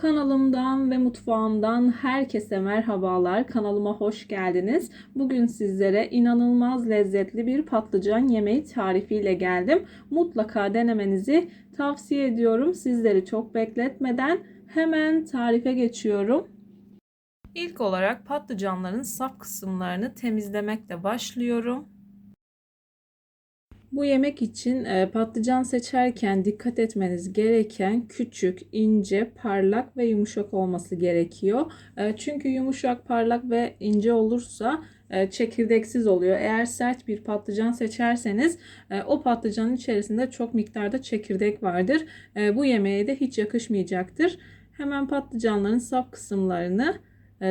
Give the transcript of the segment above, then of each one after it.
Kanalımdan ve mutfağımdan herkese merhabalar. Kanalıma hoş geldiniz. Bugün sizlere inanılmaz lezzetli bir patlıcan yemeği tarifiyle geldim. Mutlaka denemenizi tavsiye ediyorum. Sizleri çok bekletmeden hemen tarife geçiyorum. İlk olarak patlıcanların saf kısımlarını temizlemekle başlıyorum. Bu yemek için e, patlıcan seçerken dikkat etmeniz gereken küçük, ince, parlak ve yumuşak olması gerekiyor. E, çünkü yumuşak, parlak ve ince olursa e, çekirdeksiz oluyor. Eğer sert bir patlıcan seçerseniz o patlıcanın içerisinde çok miktarda çekirdek vardır. Bu yemeğe de hiç yakışmayacaktır. Hemen patlıcanların saf kısımlarını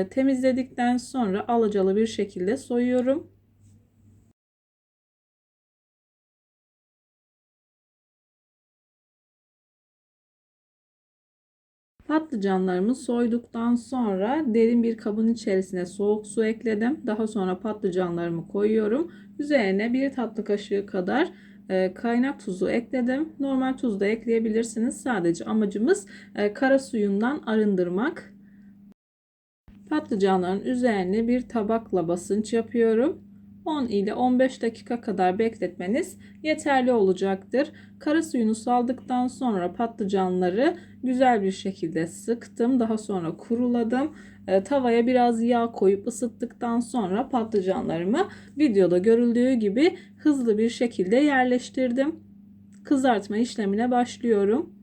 temizledikten sonra alacalı bir şekilde soyuyorum. Patlıcanlarımı soyduktan sonra derin bir kabın içerisine soğuk su ekledim. Daha sonra patlıcanlarımı koyuyorum. Üzerine bir tatlı kaşığı kadar e, kaynak tuzu ekledim. Normal tuz da ekleyebilirsiniz. Sadece amacımız e, kara suyundan arındırmak. Patlıcanların üzerine bir tabakla basınç yapıyorum. 10 ile 15 dakika kadar bekletmeniz yeterli olacaktır. Kara suyunu saldıktan sonra patlıcanları güzel bir şekilde sıktım. Daha sonra kuruladım. E, tavaya biraz yağ koyup ısıttıktan sonra patlıcanlarımı videoda görüldüğü gibi hızlı bir şekilde yerleştirdim. Kızartma işlemine başlıyorum.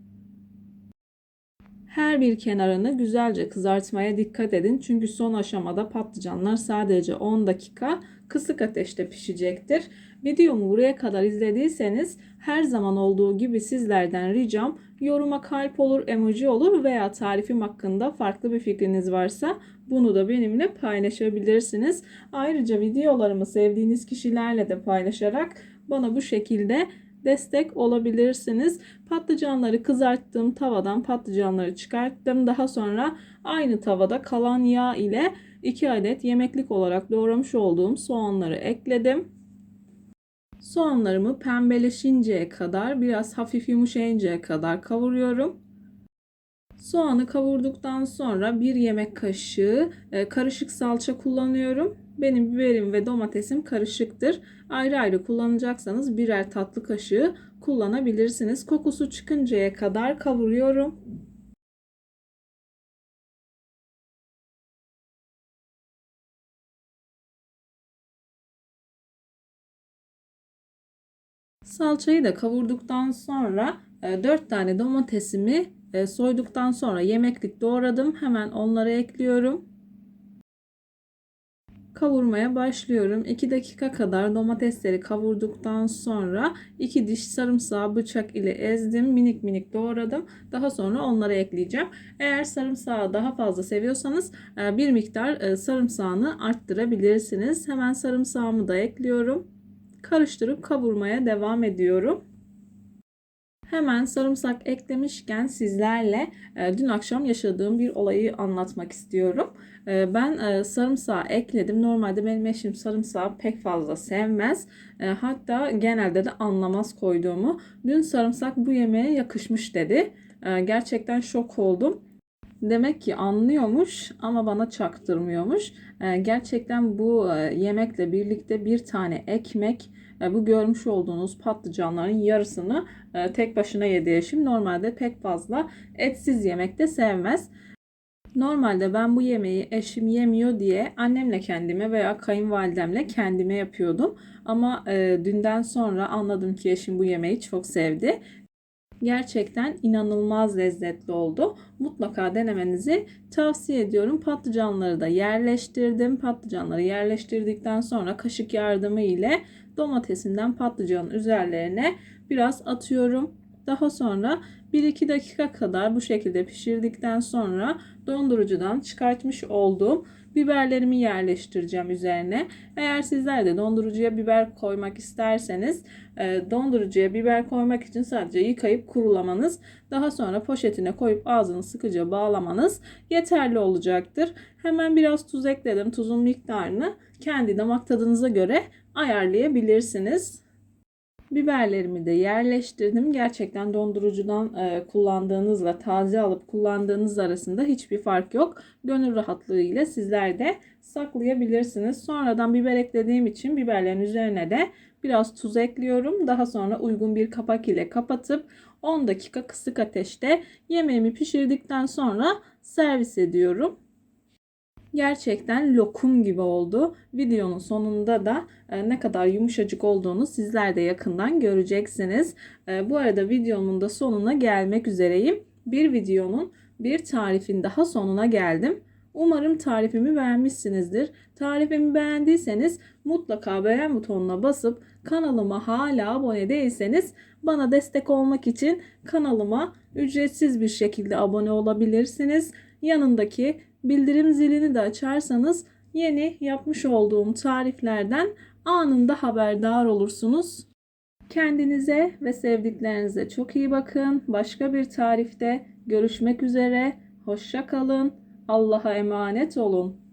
Her bir kenarını güzelce kızartmaya dikkat edin. Çünkü son aşamada patlıcanlar sadece 10 dakika kısık ateşte pişecektir. Videomu buraya kadar izlediyseniz her zaman olduğu gibi sizlerden ricam yoruma kalp olur, emoji olur veya tarifim hakkında farklı bir fikriniz varsa bunu da benimle paylaşabilirsiniz. Ayrıca videolarımı sevdiğiniz kişilerle de paylaşarak bana bu şekilde destek olabilirsiniz. Patlıcanları kızarttım. Tavadan patlıcanları çıkarttım. Daha sonra aynı tavada kalan yağ ile 2 adet yemeklik olarak doğramış olduğum soğanları ekledim. Soğanlarımı pembeleşinceye kadar biraz hafif yumuşayıncaya kadar kavuruyorum. Soğanı kavurduktan sonra bir yemek kaşığı e, karışık salça kullanıyorum. Benim biberim ve domatesim karışıktır. Ayrı ayrı kullanacaksanız birer tatlı kaşığı kullanabilirsiniz. Kokusu çıkıncaya kadar kavuruyorum. Salçayı da kavurduktan sonra 4 e, tane domatesimi e, soyduktan sonra yemeklik doğradım. Hemen onları ekliyorum kavurmaya başlıyorum. 2 dakika kadar domatesleri kavurduktan sonra 2 diş sarımsağı bıçak ile ezdim. Minik minik doğradım. Daha sonra onları ekleyeceğim. Eğer sarımsağı daha fazla seviyorsanız e, bir miktar e, sarımsağını arttırabilirsiniz. Hemen sarımsağımı da ekliyorum. Karıştırıp kavurmaya devam ediyorum. Hemen sarımsak eklemişken sizlerle e, dün akşam yaşadığım bir olayı anlatmak istiyorum. E, ben e, sarımsağı ekledim. Normalde benim eşim sarımsağı pek fazla sevmez. Hatta genelde de anlamaz koyduğumu. Dün sarımsak bu yemeğe yakışmış dedi. Gerçekten şok oldum. Demek ki anlıyormuş ama bana çaktırmıyormuş. Gerçekten bu yemekle birlikte bir tane ekmek bu görmüş olduğunuz patlıcanların yarısını e, tek başına yedi eşim. Normalde pek fazla etsiz yemek de sevmez. Normalde ben bu yemeği eşim yemiyor diye annemle kendime veya kayınvalidemle kendime yapıyordum. Ama e, dünden sonra anladım ki eşim bu yemeği çok sevdi. Gerçekten inanılmaz lezzetli oldu. Mutlaka denemenizi tavsiye ediyorum. Patlıcanları da yerleştirdim. Patlıcanları yerleştirdikten sonra kaşık yardımı ile domatesinden patlıcanın üzerlerine biraz atıyorum. Daha sonra 1-2 dakika kadar bu şekilde pişirdikten sonra dondurucudan çıkartmış olduğum biberlerimi yerleştireceğim üzerine. Eğer sizler de dondurucuya biber koymak isterseniz e, dondurucuya biber koymak için sadece yıkayıp kurulamanız daha sonra poşetine koyup ağzını sıkıca bağlamanız yeterli olacaktır. Hemen biraz tuz ekledim. Tuzun miktarını kendi damak tadınıza göre ayarlayabilirsiniz. Biberlerimi de yerleştirdim. Gerçekten dondurucudan e, kullandığınızla taze alıp kullandığınız arasında hiçbir fark yok. Gönül rahatlığıyla sizler de saklayabilirsiniz. Sonradan biber eklediğim için biberlerin üzerine de biraz tuz ekliyorum. Daha sonra uygun bir kapak ile kapatıp 10 dakika kısık ateşte yemeğimi pişirdikten sonra servis ediyorum. Gerçekten lokum gibi oldu. Videonun sonunda da e, ne kadar yumuşacık olduğunu sizler de yakından göreceksiniz. E, bu arada videomun da sonuna gelmek üzereyim. Bir videonun bir tarifin daha sonuna geldim. Umarım tarifimi beğenmişsinizdir. Tarifimi beğendiyseniz mutlaka beğen butonuna basıp kanalıma hala abone değilseniz bana destek olmak için kanalıma ücretsiz bir şekilde abone olabilirsiniz. Yanındaki bildirim zilini de açarsanız yeni yapmış olduğum tariflerden anında haberdar olursunuz. Kendinize ve sevdiklerinize çok iyi bakın. Başka bir tarifte görüşmek üzere. Hoşça kalın. Allah'a emanet olun.